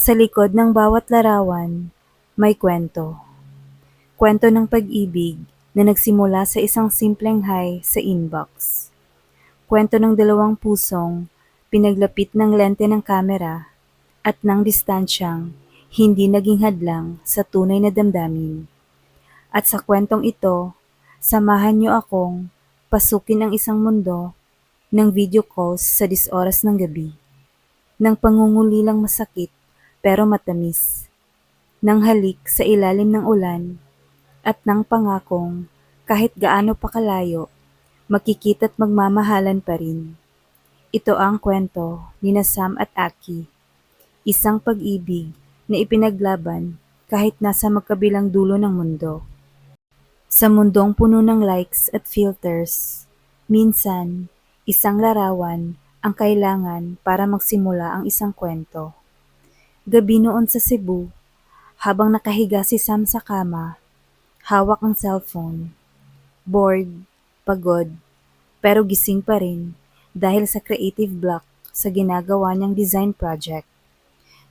Sa likod ng bawat larawan, may kwento. Kwento ng pag-ibig na nagsimula sa isang simpleng hi sa inbox. Kwento ng dalawang pusong pinaglapit ng lente ng kamera at ng distansyang hindi naging hadlang sa tunay na damdamin. At sa kwentong ito, samahan niyo akong pasukin ang isang mundo ng video calls sa disoras ng gabi. Ng pangungulilang masakit pero matamis. Ng halik sa ilalim ng ulan at ng pangakong kahit gaano pa kalayo, makikita't magmamahalan pa rin. Ito ang kwento ni Sam at Aki. Isang pag-ibig na ipinaglaban kahit nasa magkabilang dulo ng mundo. Sa mundong puno ng likes at filters, minsan, isang larawan ang kailangan para magsimula ang isang kwento. Gabi noon sa Cebu, habang nakahiga si Sam sa kama, hawak ang cellphone. Bored, pagod, pero gising pa rin dahil sa creative block sa ginagawa niyang design project.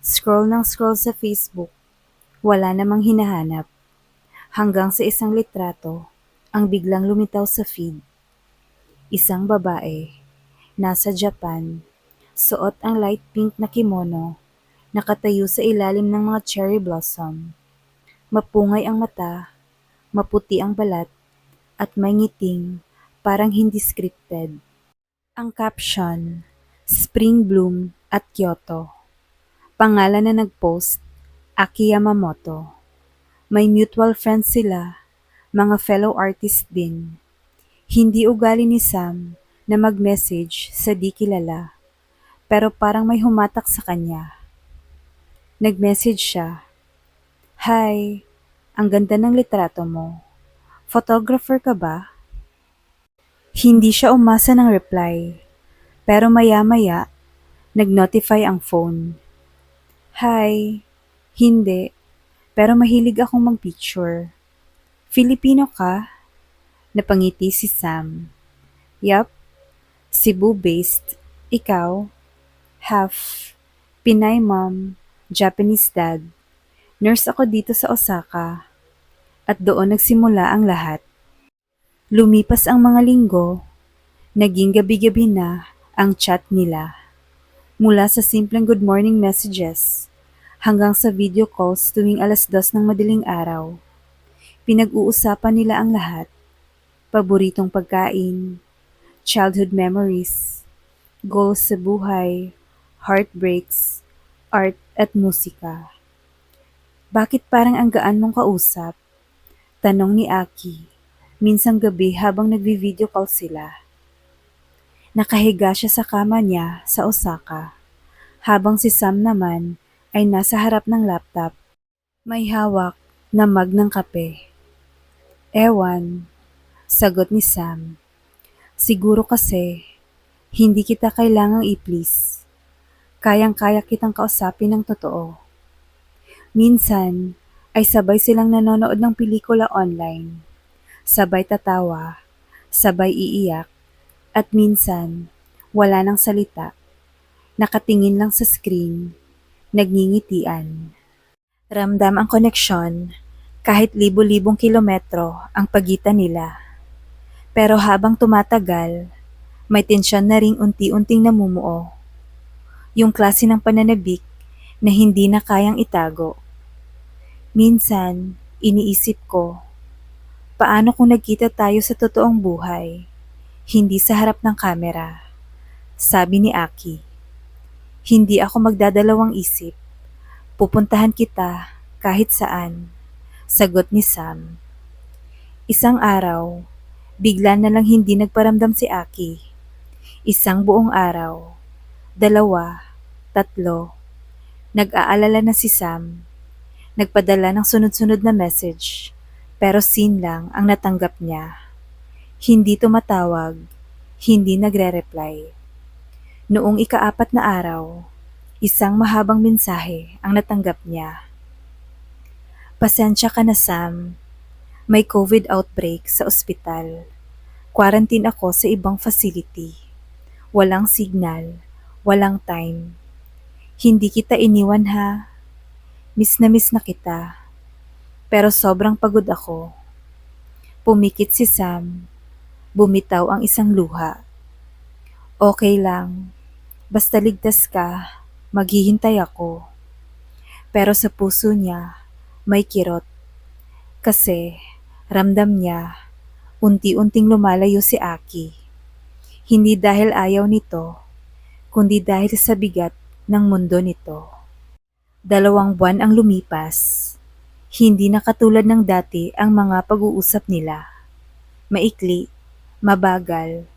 Scroll ng scroll sa Facebook, wala namang hinahanap. Hanggang sa isang litrato ang biglang lumitaw sa feed. Isang babae, nasa Japan, suot ang light pink na kimono, nakatayo sa ilalim ng mga cherry blossom. Mapungay ang mata, maputi ang balat, at may ngiting parang hindi scripted. Ang caption, Spring Bloom at Kyoto. Pangalan na nag-post, Aki Yamamoto. May mutual friends sila, mga fellow artist din. Hindi ugali ni Sam na mag-message sa di kilala, pero parang may humatak sa kanya. Nag-message siya, Hi, ang ganda ng litrato mo. Photographer ka ba? Hindi siya umasa ng reply, pero maya-maya, nag-notify ang phone. Hi, hindi, pero mahilig akong mag-picture. Filipino ka? Napangiti si Sam. Yup, Cebu-based. Ikaw? Half. Pinay mom, Japanese dad. Nurse ako dito sa Osaka. At doon nagsimula ang lahat. Lumipas ang mga linggo, naging gabi-gabi na ang chat nila. Mula sa simpleng good morning messages hanggang sa video calls tuwing alas dos ng madaling araw. Pinag-uusapan nila ang lahat. Paboritong pagkain, childhood memories, goals sa buhay, heartbreaks, art at musika. Bakit parang ang gaan mong kausap? Tanong ni Aki, minsang gabi habang nagvi-video call sila. Nakahiga siya sa kama niya sa Osaka, habang si Sam naman ay nasa harap ng laptop. May hawak na mug ng kape. Ewan, sagot ni Sam. Siguro kasi, hindi kita kailangang i-please. Kayang-kaya kitang kausapin ng totoo. Minsan, ay sabay silang nanonood ng pelikula online. Sabay tatawa, sabay iiyak, at minsan, wala nang salita. Nakatingin lang sa screen, nagngingitian. Ramdam ang koneksyon kahit libo-libong kilometro ang pagitan nila. Pero habang tumatagal, may tensyon na ring unti-unting namumuo. Yung klase ng pananabik na hindi na kayang itago. Minsan, iniisip ko, paano kung nagkita tayo sa totoong buhay, hindi sa harap ng kamera? Sabi ni Aki. Hindi ako magdadalawang isip. Pupuntahan kita kahit saan. Sagot ni Sam. Isang araw, bigla na lang hindi nagparamdam si Aki. Isang buong araw, dalawa, tatlo. Nag-aalala na si Sam. Nagpadala ng sunod-sunod na message, pero sin lang ang natanggap niya. Hindi tumatawag, hindi nagre-reply. Noong ikaapat na araw, isang mahabang mensahe ang natanggap niya. Pasensya ka na Sam, may COVID outbreak sa ospital. Quarantine ako sa ibang facility. Walang signal, walang time. Hindi kita iniwan ha, miss na miss na kita. Pero sobrang pagod ako. Pumikit si Sam. Bumitaw ang isang luha. Okay lang. Basta ligtas ka, maghihintay ako. Pero sa puso niya, may kirot. Kasi ramdam niya, unti-unting lumalayo si Aki. Hindi dahil ayaw nito, kundi dahil sa bigat ng mundo nito. Dalawang buwan ang lumipas. Hindi na katulad ng dati ang mga pag-uusap nila. Maikli, mabagal,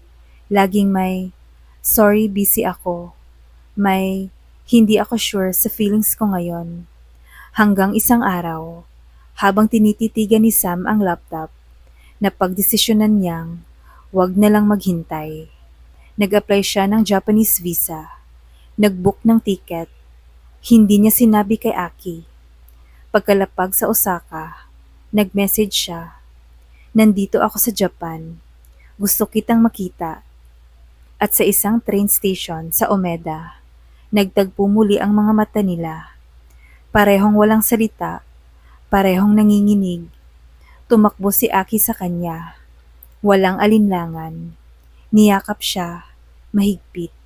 laging may, sorry busy ako, may, hindi ako sure sa feelings ko ngayon. Hanggang isang araw, habang tinititigan ni Sam ang laptop, napagdesisyonan niyang wag na lang maghintay. Nag-apply siya ng Japanese visa. Nag-book ng ticket. Hindi niya sinabi kay Aki. Pagkalapag sa Osaka, nag-message siya. Nandito ako sa Japan. Gusto kitang makita. At sa isang train station sa Omeda, nagtagpo muli ang mga mata nila. Parehong walang salita, parehong nanginginig. Tumakbo si Aki sa kanya. Walang alinlangan. Niyakap siya, mahigpit.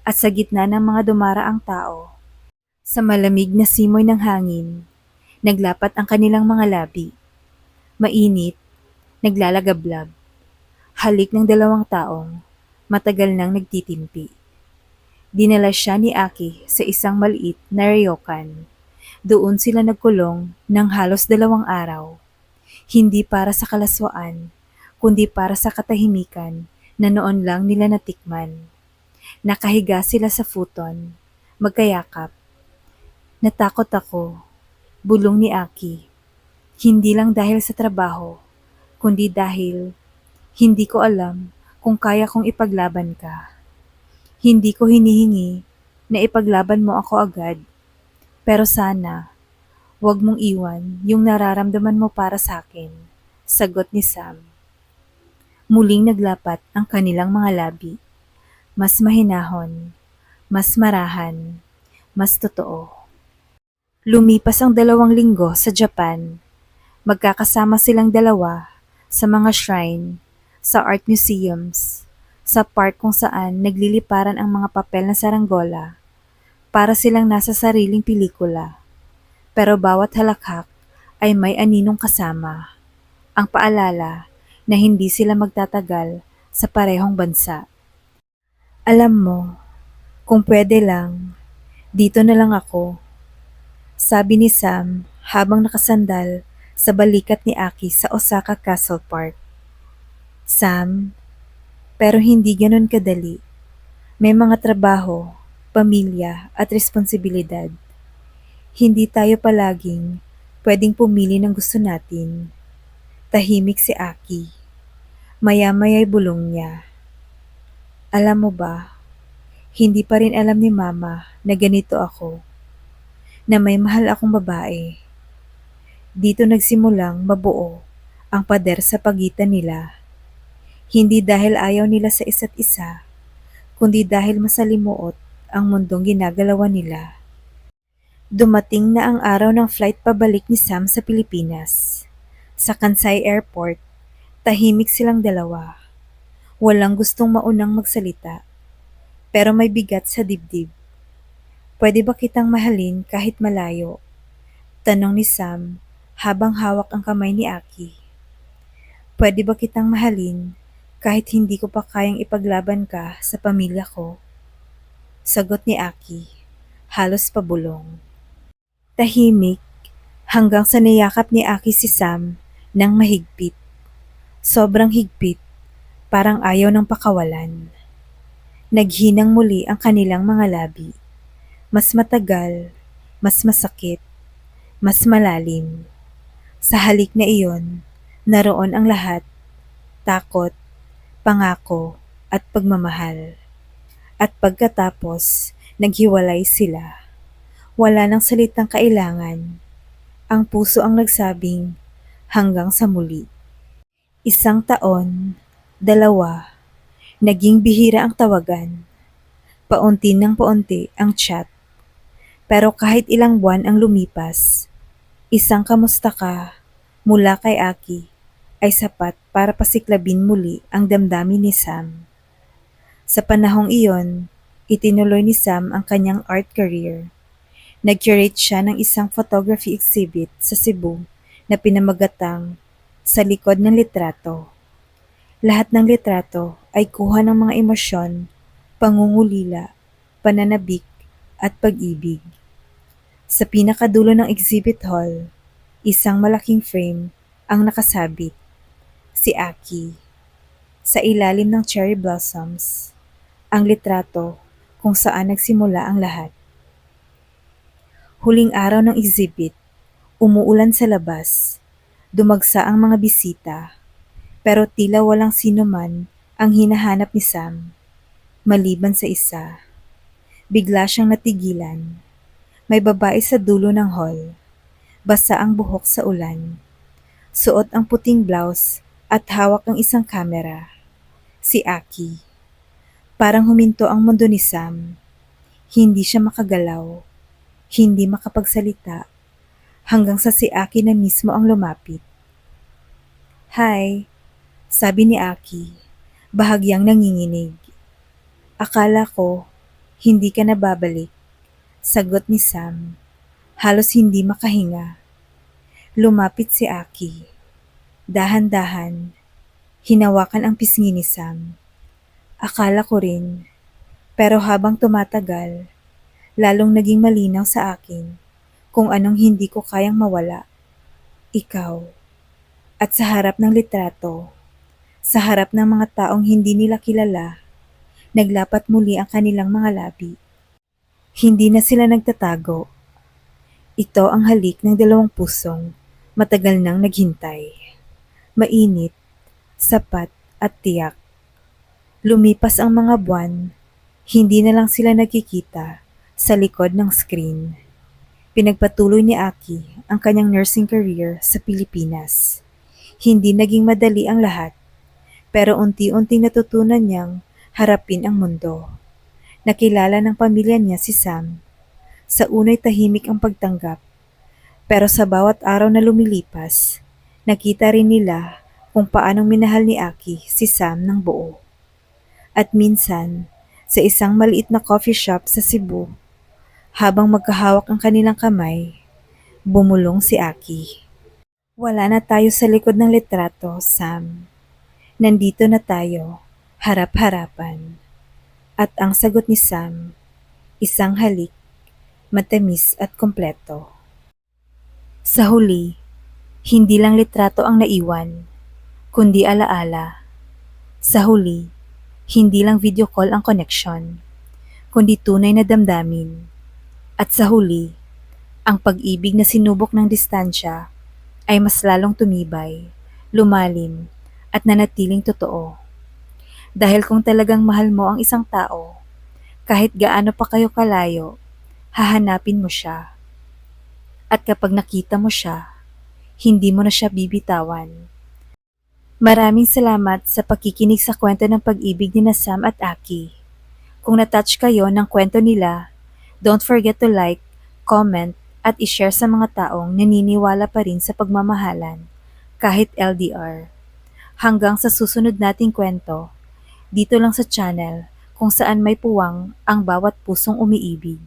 At sa gitna ng mga dumaraang tao, sa malamig na simoy ng hangin, naglapat ang kanilang mga labi. Mainit, naglalagablab. Halik ng dalawang taong matagal nang nagtitimpi. Dinala siya ni Aki sa isang maliit na ryokan. Doon sila nagkulong ng halos dalawang araw. Hindi para sa kalaswaan, kundi para sa katahimikan na noon lang nila natikman. Nakahiga sila sa futon, magkayakap. Natakot ako, bulong ni Aki. Hindi lang dahil sa trabaho, kundi dahil hindi ko alam kung kaya kong ipaglaban ka. Hindi ko hinihingi na ipaglaban mo ako agad. Pero sana, wag mong iwan yung nararamdaman mo para sa akin. Sagot ni Sam. Muling naglapat ang kanilang mga labi. Mas mahinahon, mas marahan, mas totoo. Lumipas ang dalawang linggo sa Japan. Magkakasama silang dalawa sa mga shrine, sa art museums, sa park kung saan nagliliparan ang mga papel na saranggola para silang nasa sariling pelikula. Pero bawat halakhak ay may aninong kasama. Ang paalala na hindi sila magtatagal sa parehong bansa. Alam mo, kung pwede lang, dito na lang ako. Sabi ni Sam habang nakasandal sa balikat ni Aki sa Osaka Castle Park. Sam, pero hindi ganon kadali. May mga trabaho, pamilya at responsibilidad. Hindi tayo palaging pwedeng pumili ng gusto natin. Tahimik si Aki. Maya-maya'y bulong niya. Alam mo ba, hindi pa rin alam ni Mama na ganito ako na may mahal akong babae. Dito nagsimulang mabuo ang pader sa pagitan nila. Hindi dahil ayaw nila sa isa't isa, kundi dahil masalimuot ang mundong ginagalawan nila. Dumating na ang araw ng flight pabalik ni Sam sa Pilipinas. Sa Kansai Airport, tahimik silang dalawa. Walang gustong maunang magsalita, pero may bigat sa dibdib. Pwede ba kitang mahalin kahit malayo? Tanong ni Sam habang hawak ang kamay ni Aki. Pwede ba kitang mahalin kahit hindi ko pa kayang ipaglaban ka sa pamilya ko? Sagot ni Aki, halos pabulong. Tahimik hanggang sa niyakap ni Aki si Sam ng mahigpit. Sobrang higpit, parang ayaw ng pakawalan. Naghinang muli ang kanilang mga labi. Mas matagal, mas masakit, mas malalim. Sa halik na iyon, naroon ang lahat, takot, pangako, at pagmamahal. At pagkatapos, naghiwalay sila. Wala nang salitang kailangan. Ang puso ang nagsabing hanggang sa muli. Isang taon, dalawa, naging bihira ang tawagan. Paunti ng paunti ang chat Pero kahit ilang buwan ang lumipas, isang kamusta ka mula kay Aki ay sapat para pasiklabin muli ang damdamin ni Sam. Sa panahong iyon, itinuloy ni Sam ang kanyang art career. Nag-curate siya ng isang photography exhibit sa Cebu na pinamagatang sa likod ng litrato. Lahat ng litrato ay kuha ng mga emosyon, pangungulila, pananabik, at pag-ibig. Sa pinakadulo ng exhibit hall, isang malaking frame ang nakasabit. Si Aki. Sa ilalim ng cherry blossoms, ang litrato kung saan nagsimula ang lahat. Huling araw ng exhibit, umuulan sa labas. Dumagsa ang mga bisita, pero tila walang sino man ang hinahanap ni Sam. Maliban sa isa. Bigla siyang natigilan. May babae sa dulo ng hall. Basa ang buhok sa ulan. Suot ang puting blouse at hawak ang isang kamera. Si Aki. Parang huminto ang mundo ni Sam. Hindi siya makagalaw. Hindi makapagsalita. Hanggang sa si Aki na mismo ang lumapit. Hi, sabi ni Aki, bahagyang nanginginig. Akala ko, hindi ka na babalik. Sagot ni Sam, halos hindi makahinga. Lumapit si Aki. Dahan-dahan, hinawakan ang pisngi ni Sam. Akala ko rin, pero habang tumatagal, lalong naging malinaw sa akin kung anong hindi ko kayang mawala. Ikaw. At sa harap ng litrato, sa harap ng mga taong hindi nila kilala, naglapat muli ang kanilang mga labi. Hindi na sila nagtatago. Ito ang halik ng dalawang pusong matagal nang naghintay. Mainit, sapat at tiyak. Lumipas ang mga buwan, hindi na lang sila nagkikita sa likod ng screen. Pinagpatuloy ni Aki ang kanyang nursing career sa Pilipinas. Hindi naging madali ang lahat, pero unti-unting natutunan niyang harapin ang mundo. Nakilala ng pamilya niya si Sam. Sa unay tahimik ang pagtanggap, pero sa bawat araw na lumilipas, nakita rin nila kung paanong minahal ni Aki si Sam ng buo. At minsan, sa isang maliit na coffee shop sa Cebu, habang magkahawak ang kanilang kamay, bumulong si Aki. Wala na tayo sa likod ng litrato, Sam. Nandito na tayo, harap-harapan. At ang sagot ni Sam, isang halik, matamis at kompleto. Sa huli, hindi lang litrato ang naiwan, kundi alaala. Sa huli, hindi lang video call ang connection, kundi tunay na damdamin. At sa huli, ang pag-ibig na sinubok ng distansya ay mas lalong tumibay, lumalim, at nanatiling totoo. Dahil kung talagang mahal mo ang isang tao, kahit gaano pa kayo kalayo, hahanapin mo siya. At kapag nakita mo siya, hindi mo na siya bibitawan. Maraming salamat sa pakikinig sa kwento ng pag-ibig ni Sam at Aki. Kung natouch kayo ng kwento nila, don't forget to like, comment, at ishare sa mga taong naniniwala pa rin sa pagmamahalan, kahit LDR. Hanggang sa susunod nating kwento, dito lang sa channel kung saan may puwang ang bawat pusong umiibig.